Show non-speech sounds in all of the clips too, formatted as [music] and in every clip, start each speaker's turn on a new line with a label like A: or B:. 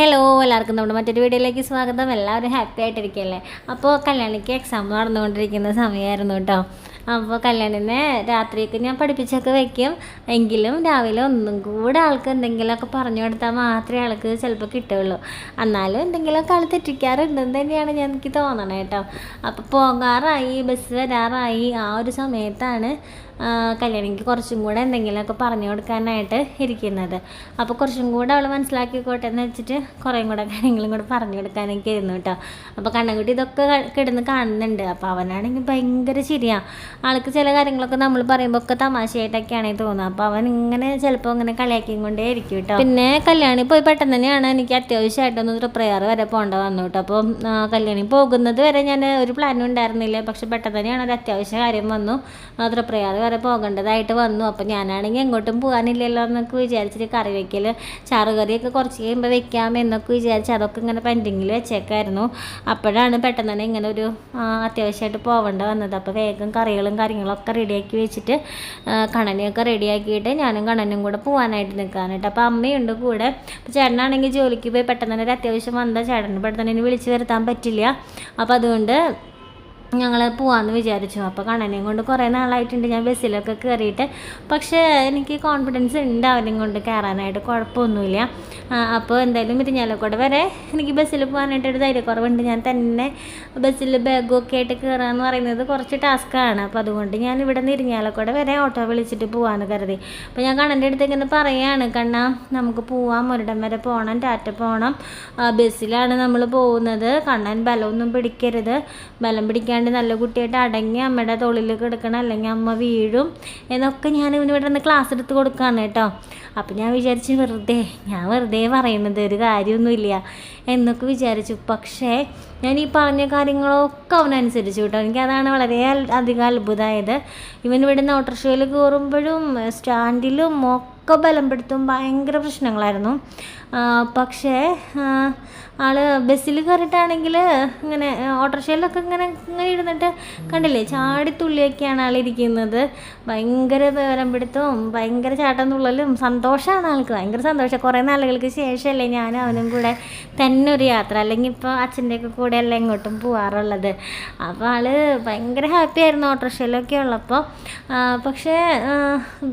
A: Hello എല്ലാവർക്കും നമ്മുടെ മറ്റൊരു വീഡിയോയിലേക്ക് സ്വാഗതം. എല്ലാവരും ഹാപ്പി ആയിട്ടിരിക്കുകയല്ലേ അപ്പോൾ കല്യാണിക്ക് എക്സാം നടന്നുകൊണ്ടിരിക്കുന്ന സമയമായിരുന്നു കേട്ടോ. അപ്പോൾ കല്യാണിനെ രാത്രിയൊക്കെ ഞാൻ പഠിപ്പിച്ചൊക്കെ വെക്കും. എങ്കിലും രാവിലെ ഒന്നും കൂടെ ആൾക്ക് എന്തെങ്കിലുമൊക്കെ പറഞ്ഞു കൊടുത്താൽ മാത്രമേ ആൾക്ക് ചിലപ്പോൾ കിട്ടുള്ളൂ എന്നാലും എന്തെങ്കിലുമൊക്കെ ആൾ തെറ്റിക്കാറുണ്ടെന്ന് തന്നെയാണ് ഞാൻ എനിക്ക് തോന്നണേ കേട്ടോ. അപ്പോൾ പോകാറായി ബസ് വരാറായി ആ ഒരു സമയത്താണ് കല്യാണിക്ക് കുറച്ചും കൂടെ എന്തെങ്കിലുമൊക്കെ പറഞ്ഞു കൊടുക്കാനായിട്ട് ഇരിക്കുന്നത്. അപ്പോൾ കുറച്ചും കൂടെ അവൾ മനസ്സിലാക്കിക്കോട്ടെ എന്ന് വെച്ചിട്ട് കുറേ കൂടെ കാര്യങ്ങളും കൂടെ പറഞ്ഞു കൊടുക്കാനൊക്കെ ഇരുന്നു കേട്ടോ. അപ്പോൾ കണ്ണൻകുട്ടി ഇതൊക്കെ കിടന്ന് കാണുന്നുണ്ട്. അപ്പോൾ അവനാണെങ്കിൽ ഭയങ്കര ശരിയാണ് ആൾക്ക് ചില കാര്യങ്ങളൊക്കെ നമ്മൾ പറയുമ്പോൾ ഒക്കെ തമാശയായിട്ടൊക്കെയാണ് തോന്നുന്നത് അപ്പോൾ അവൻ ഇങ്ങനെ ചിലപ്പോൾ ഇങ്ങനെ കളിയാക്കിയും കൊണ്ടേ ഇരിക്കും കേട്ടോ. പിന്നെ കല്യാണി പോയി പെട്ടെന്ന് തന്നെയാണ് എനിക്ക് അത്യാവശ്യമായിട്ടൊന്ന് തൃപ്രയാർ വരെ പോകേണ്ട വന്നു കേട്ടോ. അപ്പോൾ കല്യാണി പോകുന്നത് വരെ ഞാൻ ഒരു പ്ലാനും ഉണ്ടായിരുന്നില്ല. പക്ഷെ പെട്ടെന്ന് തന്നെയാണ് ഒരു അത്യാവശ്യ കാര്യം വന്നു. തൃപ്രയാർ വരെ പോകേണ്ടതായിട്ട് വന്നു. അപ്പോൾ ഞാനാണെങ്കിൽ എങ്ങോട്ടും പോകാനില്ലല്ലോ എന്നൊക്കെ വിചാരിച്ചിട്ട് കറി വയ്ക്കൽ ചാറുകറിയൊക്കെ കുറച്ച് കഴിയുമ്പോൾ വെക്കാം എന്നൊക്കെ വിചാരിച്ച് അതൊക്കെ ഇങ്ങനെ പെൻഡിങ്ങിൽ വെച്ചേക്കായിരുന്നു. അപ്പോഴാണ് പെട്ടെന്ന് തന്നെ ഇങ്ങനെ ഒരു അത്യാവശ്യമായിട്ട് പോകേണ്ട വന്നത്. അപ്പോൾ വേഗം കറികളും കാര്യങ്ങളൊക്കെ റെഡിയാക്കി വെച്ചിട്ട് കണനെയൊക്കെ റെഡിയാക്കിയിട്ട് ഞാനും കണനും കൂടെ പോകാനായിട്ട് നിൽക്കാനായിട്ട് അപ്പോൾ അമ്മയുണ്ട് കൂടെ. അപ്പോൾ ചേട്ടനാണെങ്കിൽ ജോലിക്ക് പോയി പെട്ടെന്ന് തന്നെ ഒരു അത്യാവശ്യം വന്നാൽ ചേട്ടന് പെട്ടെന്ന് തന്നെ വിളിച്ച് വരുത്താൻ പറ്റില്ല. അപ്പോൾ അതുകൊണ്ട് ഞങ്ങൾ പോവാമെന്ന് വിചാരിച്ചു. അപ്പോൾ കണ്ണനെയും കൊണ്ട് കുറേ നാളായിട്ടുണ്ട്. ഞാൻ ബസ്സിലൊക്കെ കയറിയിട്ട് പക്ഷേ എനിക്ക് കോൺഫിഡൻസ് ഉണ്ട് അവനെയും കൊണ്ട് കയറാനായിട്ട് കുഴപ്പമൊന്നുമില്ല അപ്പോൾ എന്തായാലും ഇരിഞ്ഞാലക്കുട വരെ എനിക്ക് ബസ്സിൽ പോകാനായിട്ട് ഒരു ധൈര്യക്കുറവുണ്ട്. ഞാൻ തന്നെ ബസ്സിൽ ബാഗൊക്കെ ആയിട്ട് കയറുക എന്ന് പറയുന്നത് കുറച്ച് ടാസ്ക്കാണ് അപ്പോൾ അതുകൊണ്ട് ഞാൻ ഇവിടെ നിന്ന് ഇരിഞ്ഞാലക്കുട വരെ ഓട്ടോ വിളിച്ചിട്ട് പോകാമെന്ന് കരുതി. അപ്പോൾ ഞാൻ കണ്ണന്റെ അടുത്ത് ഇങ്ങനെ പറയുകയാണ് കണ്ണ നമുക്ക് പോവാം. ഒരിടം വരെ പോകണം ടാറ്റ പോകണം ബസ്സിലാണ് നമ്മൾ പോകുന്നത്. കണ്ണൻ ബലമൊന്നും പിടിക്കരുത്. ബലം പിടിക്കാണ്ട് നല്ല കുട്ടിയായിട്ട് അടങ്ങി അമ്മയുടെ തോളിൽ കിടക്കണം അല്ലെങ്കിൽ അമ്മ വീഴും എന്നൊക്കെ ഞാൻ ഇവന് ഇവിടെ നിന്ന് ക്ലാസ് എടുത്ത് കൊടുക്കുകയാണ് കേട്ടോ. അപ്പം ഞാൻ വിചാരിച്ചു വെറുതെ ഞാൻ വെറുതെ പറയുന്നത് ഒരു കാര്യമൊന്നുമില്ല എന്നൊക്കെ വിചാരിച്ചു. പക്ഷേ ഞാൻ ഈ പറഞ്ഞ കാര്യങ്ങളൊക്കെ അവനനുസരിച്ചു കേട്ടോ. എനിക്കതാണ് വളരെ അധികം അത്ഭുതമായത് ഇവൻ നിന്ന് ഓട്ടോറിക്ഷയിൽ കയറുമ്പോഴും സ്റ്റാൻഡിലും ഒക്കെ ബലപ്പെടുത്തും ഭയങ്കര പ്രശ്നങ്ങളായിരുന്നു. പക്ഷേ ആൾ ബസ്സിൽ കയറിയിട്ടാണെങ്കിൽ ഇങ്ങനെ ഓട്ടോറിക്ഷയിലൊക്കെ ഇങ്ങനെ ഇങ്ങനെ ഇരുന്നിട്ട് കണ്ടില്ലേ ചാടി തുള്ളിയൊക്കെയാണ് ആളിരിക്കുന്നത് ഭയങ്കര ബലപ്പെടുത്തവും ഭയങ്കര ചാട്ടം തുള്ളലും സന്തോഷമാണ് ആൾക്ക് ഭയങ്കര സന്തോഷം. കുറേ നാളുകൾക്ക് ശേഷമല്ലേ ഞാനും അവനും കൂടെ തന്നെ ഒരു യാത്ര അല്ലെങ്കിൽ ഇപ്പോൾ അച്ഛന്റെയൊക്കെ കൂടെ അല്ല എങ്ങോട്ടും പോകാറുള്ളത് അപ്പോൾ ആൾ ഭയങ്കര ഹാപ്പി ആയിരുന്നു ഓട്ടോറിക്ഷയിലൊക്കെ ഉള്ളപ്പോൾ പക്ഷേ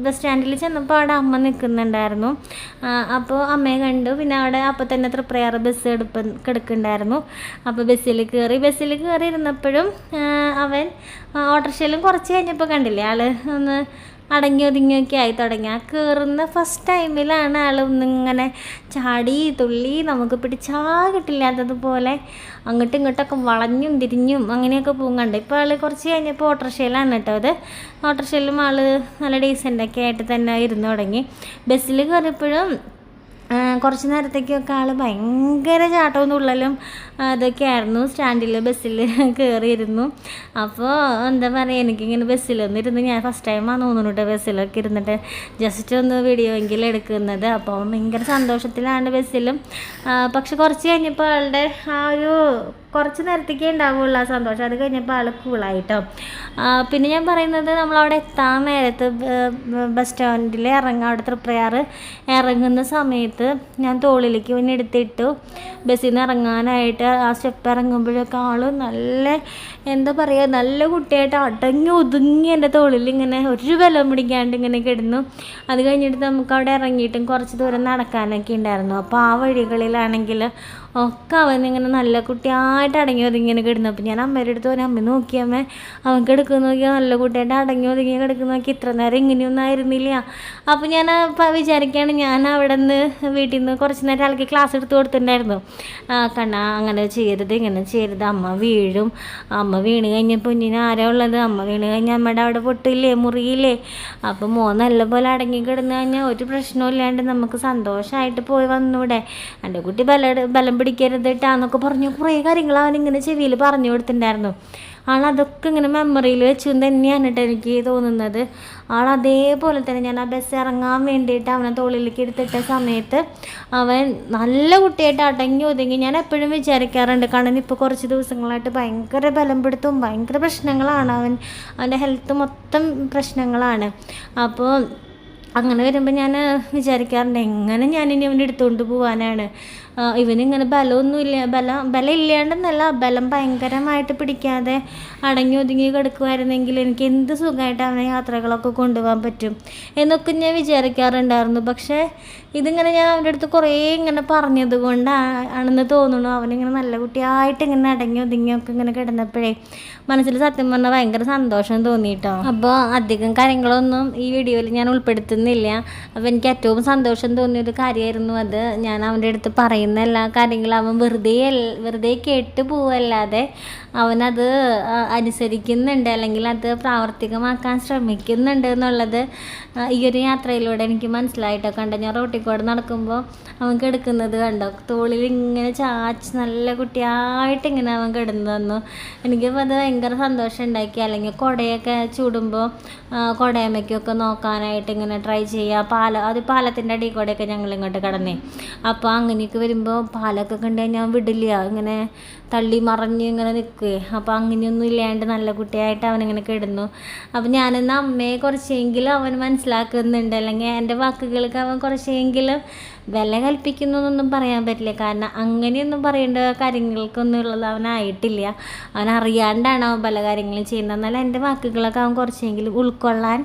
A: ബസ് സ്റ്റാൻഡിൽ ചെന്നപ്പോൾ അവിടെ അമ്മ നിൽക്കുന്നുണ്ടായിരുന്നു അപ്പോൾ അമ്മയെ കണ്ടു. പിന്നെ അവിടെ അപ്പോൾ തന്നെ തൃപ്രയാർ ബസ് എടുപ്പ് കിടക്കുന്നുണ്ടായിരുന്നു. അപ്പോൾ ബസ്സിൽ കയറി ബസ്സിൽ കയറി ഇരുന്നപ്പോഴും അവൻ ഓട്ടോറിക്ഷയിലും കുറച്ച് കഴിഞ്ഞപ്പോൾ കണ്ടില്ലേ? ആൾ ഒന്ന് അടങ്ങി ഒതുങ്ങിയൊക്കെ ആയി തുടങ്ങി. ആ കയറുന്ന ഫസ്റ്റ് ടൈമിലാണ് ആൾ ഒന്നിങ്ങനെ ചാടി തുള്ളി നമുക്ക് പിടിച്ചാ കിട്ടില്ലാത്തതുപോലെ അങ്ങോട്ടും ഇങ്ങോട്ടൊക്കെ വളഞ്ഞും തിരിഞ്ഞും അങ്ങനെയൊക്കെ പോകും കണ്ട്. ഇപ്പോൾ ആൾ കുറച്ച് കഴിഞ്ഞപ്പോൾ ഓട്ടോറിക്ഷയിലാണ് കേട്ടോ അത്. ഓട്ടോറിക്ഷയിലും ആൾ നല്ല ഡീസന്റൊക്കെ ആയിട്ട് തന്നെ ഇരുന്ന് തുടങ്ങി. ബസ്സിൽ കയറിയപ്പോഴും കുറച്ച് നേരത്തേക്കൊക്കെ ആൾ ഭയങ്കര ചാട്ടവും തുള്ളലും അതൊക്കെ ആയിരുന്നു. സ്റ്റാൻഡിൽ ബസ്സിൽ [laughs] കയറിയിരുന്നു അപ്പോൾ എന്താ പറയുക എനിക്കിങ്ങനെ ബസ്സിലൊന്നും ഇരുന്ന് ഞാൻ ഫസ്റ്റ് ടൈമാണ് തോന്നുന്നു കേട്ടോ ബസ്സിലൊക്കെ ഇരുന്നിട്ട്. ജസ്റ്റ് ഒന്ന് വീഡിയോ എങ്കിലും എടുക്കുന്നത്. അപ്പോൾ ഭയങ്കര സന്തോഷത്തിലാണ് ബസ്സിലും. ആ, പക്ഷെ കുറച്ച് കഴിഞ്ഞപ്പോൾ ആളുടെ ആ ഒരു കുറച്ച് നേരത്തേക്കേ ഉണ്ടാവുള്ളൂ ആ സന്തോഷം. അത് കഴിഞ്ഞപ്പോൾ ആൾ കൂളായിട്ടോ പിന്നെ ഞാൻ പറയുന്നത് നമ്മളവിടെ എത്താൻ നേരത്ത് ബസ് സ്റ്റാൻഡിൽ ഇറങ്ങാം. അവിടെ തൃപ്രയാർ ഇറങ്ങുന്ന സമയത്ത് ഞാൻ തോളിലേക്ക് പിന്നെ എടുത്തിട്ടു ബസ്സിൽ നിന്ന് ഇറങ്ങാനായിട്ട് ആ സ്റ്റെപ്പ് ഇറങ്ങുമ്പോഴൊക്കെ ആൾ നല്ല എന്താ പറയുക നല്ല കുട്ടിയായിട്ട് അടങ്ങി ഒതുങ്ങി എന്റെ തോളിൽ ഇങ്ങനെ ഒരു ബലം പിടിക്കാണ്ട് ഇങ്ങനെ കിടന്നു. അത് കഴിഞ്ഞിട്ട് നമുക്ക് അവിടെ ഇറങ്ങിയിട്ടും കുറച്ച് ദൂരം നടക്കാനൊക്കെ ഉണ്ടായിരുന്നു. അപ്പോൾ ആ വഴികളിലാണെങ്കിൽ ഒക്കെ അവൻ ഇങ്ങനെ നല്ല കുട്ടിയായിട്ട് അടങ്ങി ഒതുങ്ങി കിടന്നു അപ്പോൾ ഞാൻ അമ്മയുടെ അടുത്ത് പോയി അമ്മ നോക്കിയമ്മേ അവൻ കിടക്കുന്നു നോക്കിയാൽ നല്ല കുട്ടിയായിട്ട് അടങ്ങി ഒതുങ്ങി കിടക്കുന്ന നോക്കി ഇത്ര നേരം ഇങ്ങനെയൊന്നും ആയിരുന്നില്ല. അപ്പോൾ ഞാൻ വിചാരിക്കുകയാണ് ഞാൻ അവിടെ നിന്ന് വീട്ടിൽ നിന്ന് കുറച്ച് നേരം ആൾക്ക് ക്ലാസ് എടുത്ത് കൊടുത്തിട്ടുണ്ടായിരുന്നു. കണ്ണ അങ്ങനെ ചെയ്യരുത് ഇങ്ങനെ ചെയ്യരുത്. അമ്മ വീഴും. അമ്മ വീണ് കഴിഞ്ഞപ്പോൾ കുഞ്ഞിന് ആരാ ഉള്ളത്? അമ്മ വീണ് കഴിഞ്ഞാൽ അമ്മയുടെ അവിടെ പൊട്ടില്ലേ മുറിയില്ലേ? അപ്പോൾ മോൻ നല്ലപോലെ അടങ്ങി കിടന്നു കഴിഞ്ഞാൽ ഒരു പ്രശ്നവും ഇല്ലാണ്ട് നമുക്ക് സന്തോഷമായിട്ട് പോയി വന്നൂടെ എന്റെ കുട്ടി ബല ബലം പിടിക്കരുത് കേട്ടാന്നൊക്കെ പറഞ്ഞു. കുറേ കാര്യങ്ങൾ അവനിങ്ങനെ ചെവിയിൽ പറഞ്ഞു കൊടുത്തിട്ടുണ്ടായിരുന്നു. ആൾ അതൊക്കെ ഇങ്ങനെ മെമ്മറിയിൽ വെച്ചു തന്നെയാണ് കേട്ടോ എനിക്ക് തോന്നുന്നത്. ആൾ അതേപോലെ തന്നെ ഞാൻ ആ ബസ് ഇറങ്ങാൻ വേണ്ടിയിട്ട് അവനെ തോളിലേക്ക് എടുത്തിട്ട സമയത്ത് അവൻ നല്ല കുട്ടിയായിട്ട് അടങ്ങി ഒതുങ്ങി. ഞാൻ എപ്പോഴും വിചാരിക്കാറുണ്ട് കാരണം ഇപ്പോൾ കുറച്ച് ദിവസങ്ങളായിട്ട് ഭയങ്കര ബലം പിടുത്തവും ഭയങ്കര പ്രശ്നങ്ങളാണ് അവൻ. അവന്റെ ഹെൽത്ത് മൊത്തം പ്രശ്നങ്ങളാണ്. അപ്പോൾ അങ്ങനെ വരുമ്പോൾ ഞാൻ വിചാരിക്കാറുണ്ട് എങ്ങനെ ഞാനിനി അവന്റെ എടുത്തുകൊണ്ട് പോകാനാണ് ഇവനിങ്ങനെ ബലമൊന്നുമില്ല ബലം ബലം ഇല്ലാണ്ടെന്നല്ല ബലം ഭയങ്കരമായിട്ട് പിടിക്കാതെ അടങ്ങി ഒതുങ്ങി കിടക്കുമായിരുന്നെങ്കിൽ എനിക്ക് എന്ത് സുഖമായിട്ട് അവനെ യാത്രകളൊക്കെ കൊണ്ടുപോകാൻ പറ്റും എന്നൊക്കെ ഞാൻ വിചാരിക്കാറുണ്ടായിരുന്നു. പക്ഷേ ഇതിങ്ങനെ ഞാൻ അവന്റെ അടുത്ത് കുറേ ഇങ്ങനെ പറഞ്ഞത് കൊണ്ടാണെന്ന് തോന്നുന്നു. അവനിങ്ങനെ നല്ല കുട്ടിയായിട്ട് ഇങ്ങനെ അടങ്ങി ഒതുങ്ങിയൊക്കെ ഇങ്ങനെ കിടന്നപ്പോഴേ മനസ്സിൽ സത്യം പറഞ്ഞാൽ ഭയങ്കര സന്തോഷം തോന്നിയിട്ടോ? അപ്പോൾ അധികം കാര്യങ്ങളൊന്നും ഈ വീഡിയോയിൽ ഞാൻ ഉൾപ്പെടുത്തുന്നില്ല അപ്പോൾ എനിക്ക് ഏറ്റവും സന്തോഷം തോന്നിയൊരു കാര്യമായിരുന്നു അത്. ഞാൻ അവന്റെ അടുത്ത് പറയുന്ന എല്ലാ കാര്യങ്ങളും അവൻ വെറുതെ വെറുതെ കേട്ട് പോവല്ലാതെ അവനത് അനുസരിക്കുന്നുണ്ട്. അല്ലെങ്കിൽ അത് പ്രാവർത്തികമാക്കാൻ ശ്രമിക്കുന്നുണ്ട് എന്നുള്ളത് ഈ ഒരു യാത്രയിലൂടെ എനിക്ക് മനസ്സിലായിട്ടോ? കണ്ടോ ഞാൻ റോട്ടിൽ കൂടെ നടക്കുമ്പോൾ അവൻ കിടക്കുന്നത് കണ്ടോ? തോളിൽ ഇങ്ങനെ ചാച്ച് നല്ല കുട്ടിയായിട്ട് ഇങ്ങനെ അവൻ കിടന്നു തന്നു എനിക്കിപ്പോൾ അത് ഭയങ്കര സന്തോഷം ഉണ്ടാക്കി അല്ലെങ്കിൽ കുടയൊക്കെ ചൂടുമ്പോൾ കുടയമ്മയ്ക്കൊക്കെ നോക്കാനായിട്ട് ഇങ്ങനെ ട്രൈ ചെയ്യുക പാല അത് പാലത്തിന്റെ അടിയിൽ കൂടെയൊക്കെ ഞങ്ങൾ ഇങ്ങോട്ട് കടന്നേ. അപ്പോൾ അങ്ങനെയൊക്കെ വരുമ്പോൾ പാലൊക്കെ കണ്ടു കഴിഞ്ഞാൽ വിടില്ല. ഇങ്ങനെ തള്ളി മറഞ്ഞ് ഇങ്ങനെ നിൽക്കുകയെ അപ്പോൾ അങ്ങനെയൊന്നും ഇല്ലാണ്ട് നല്ല കുട്ടിയായിട്ട് അവനിങ്ങനെ കിടന്നു. അപ്പോൾ ഞാനെന്ന അമ്മയെ കുറച്ചെങ്കിലും അവൻ മനസ്സിലാക്കുന്നുണ്ട്. അല്ലെങ്കിൽ എന്റെ വാക്കുകൾക്ക് അവൻ കുറച്ചെങ്കിലും വില കൽപ്പിക്കുന്നു എന്നൊന്നും പറയാൻ പറ്റില്ല. കാരണം അങ്ങനെയൊന്നും പറയേണ്ട കാര്യങ്ങൾക്കൊന്നും ഉള്ളത് അവനായിട്ടില്ല. അവൻ അറിയാണ്ടാണ് അവൻ പല കാര്യങ്ങളും ചെയ്യുന്നത്. എന്നാൽ എന്റെ വാക്കുകളൊക്കെ അവൻ കുറച്ചെങ്കിലും ഉൾക്കൊള്ളാൻ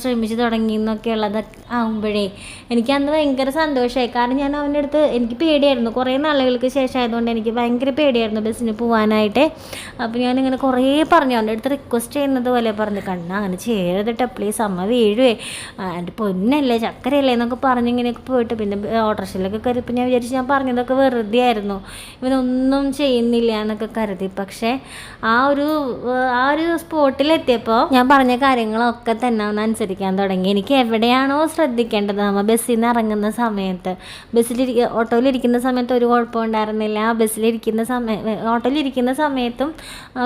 A: ശ്രമിച്ചു തുടങ്ങി എന്നൊക്കെ ഉള്ളത് ആകുമ്പോഴേ എനിക്ക് അന്ന് ഭയങ്കര സന്തോഷമായി. കാരണം ഞാൻ അവന്റെ അടുത്ത് എനിക്ക് പേടിയായിരുന്നു. കുറേ നാളുകൾക്ക് ശേഷം ആയതുകൊണ്ട് എനിക്ക് ഭയങ്കര പേടിയായിരുന്നു ബസ്സിന് പോകാനായിട്ട് അപ്പോൾ ഞാനിങ്ങനെ കുറേ പറഞ്ഞു. അവന്റെ അടുത്ത് റിക്വസ്റ്റ് ചെയ്യുന്നത് പോലെ പറഞ്ഞു. കണ്ണ അങ്ങനെ ചെയ്യരുതിട്ട് പ്ലീസ് അമ്മ വീഴുവേ. എന്റെ പൊന്നല്ലേ ചക്കരയല്ലേ എന്നൊക്കെ പറഞ്ഞ് ഇങ്ങനെയൊക്കെ പോയിട്ട്. പിന്നെ ഓട്ടോറിക്ഷയിലൊക്കെ കയറിയപ്പോൾ ഞാൻ വിചാരിച്ചു ഞാൻ പറഞ്ഞതൊക്കെ വെറുതെ ആയിരുന്നു. ഇവനൊന്നും ചെയ്യുന്നില്ല എന്നൊക്കെ കരുതി. പക്ഷേ ആ ഒരു ആ ഒരു സ്പോട്ടിലെത്തിയപ്പോൾ ഞാൻ പറഞ്ഞ കാര്യങ്ങളൊക്കെ തന്നെ ഒന്ന് അനുസരിക്കാൻ തുടങ്ങി. എനിക്ക് എവിടെയാണോ ശ്രദ്ധിക്കേണ്ടത്. നമ്മൾ ബസ്സിൽ നിന്ന് ഇറങ്ങുന്ന സമയത്ത് ബസ്സിലിരിക്ക ഓട്ടോയിലിരിക്കുന്ന സമയത്ത് ഒരു കുഴപ്പമുണ്ടായിരുന്നില്ല ബസ്സിലിരിക്കുന്ന സമയം ഓട്ടോയിലിരിക്കുന്ന സമയത്തും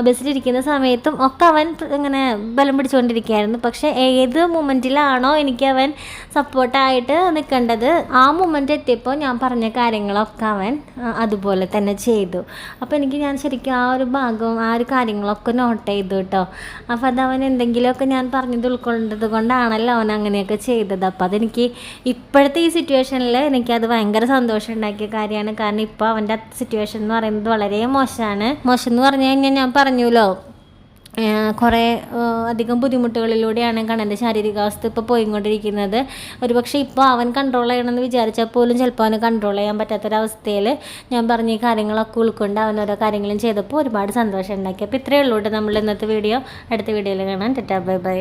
A: ബസ്സിലിരിക്കുന്ന സമയത്തും ഒക്കെ അവൻ ഇങ്ങനെ ബലം പിടിച്ചുകൊണ്ടിരിക്കുകയായിരുന്നു. പക്ഷേ ഏത് മൊമെന്റിലാണോ എനിക്ക് അവൻ സപ്പോർട്ടായിട്ട് നിൽക്കേണ്ടത് ആ മൊമെന്റ് എത്തിയപ്പോൾ ഞാൻ പറഞ്ഞ കാര്യങ്ങളൊക്കെ അവൻ അതുപോലെ തന്നെ ചെയ്തു. അപ്പോൾ എനിക്ക് ഞാൻ ശരിക്കും ആ ഒരു ഭാഗവും ആ ഒരു കാര്യങ്ങളൊക്കെ നോട്ട് ചെയ്തു കേട്ടോ അപ്പോൾ അത് അവൻ എന്തെങ്കിലുമൊക്കെ ഞാൻ പറഞ്ഞത് ഉൾക്കൊണ്ടത് കൊണ്ടാണല്ലോ അവൻ അങ്ങനെയൊക്കെ ചെയ്തത്. അപ്പോൾ അതെനിക്ക് ഇപ്പോഴത്തെ ഈ സിറ്റുവേഷനിൽ എനിക്കത് ഭയങ്കര സന്തോഷം ഉണ്ടാക്കിയ കാര്യമാണ്. കാരണം ഇപ്പോൾ അവന്റെ സിറ്റുവേഷൻ എന്ന് പറയുന്നത് വളരെ മോശമാണ്. മോശം എന്ന് പറഞ്ഞു കഴിഞ്ഞാൽ ഞാൻ പറഞ്ഞല്ലോ. കുറേ അധികം ബുദ്ധിമുട്ടുകളിലൂടെയാണ് കണ്ണന്റെ ശാരീരികാവസ്ഥ ഇപ്പോൾ പോയിക്കൊണ്ടിരിക്കുന്നത്. ഒരുപക്ഷെ ഇപ്പോൾ അവൻ കൺട്രോൾ ചെയ്യണമെന്ന് വിചാരിച്ചാൽ പോലും ചിലപ്പോൾ അവന് കൺട്രോൾ ചെയ്യാൻ പറ്റാത്തൊരവസ്ഥയിൽ ഞാൻ പറഞ്ഞ ഈ കാര്യങ്ങളൊക്കെ ഉൾക്കൊണ്ട് അവൻ ഓരോ കാര്യങ്ങളും ചെയ്തപ്പോൾ ഒരുപാട് സന്തോഷം ഉണ്ടാക്കി. അപ്പോൾ ഇത്രയേ ഉള്ളൂ നമ്മൾ ഇന്നത്തെ വീഡിയോ അടുത്ത വീഡിയോയിൽ കാണാൻ ടെറ്റാ ബൈ ബൈ.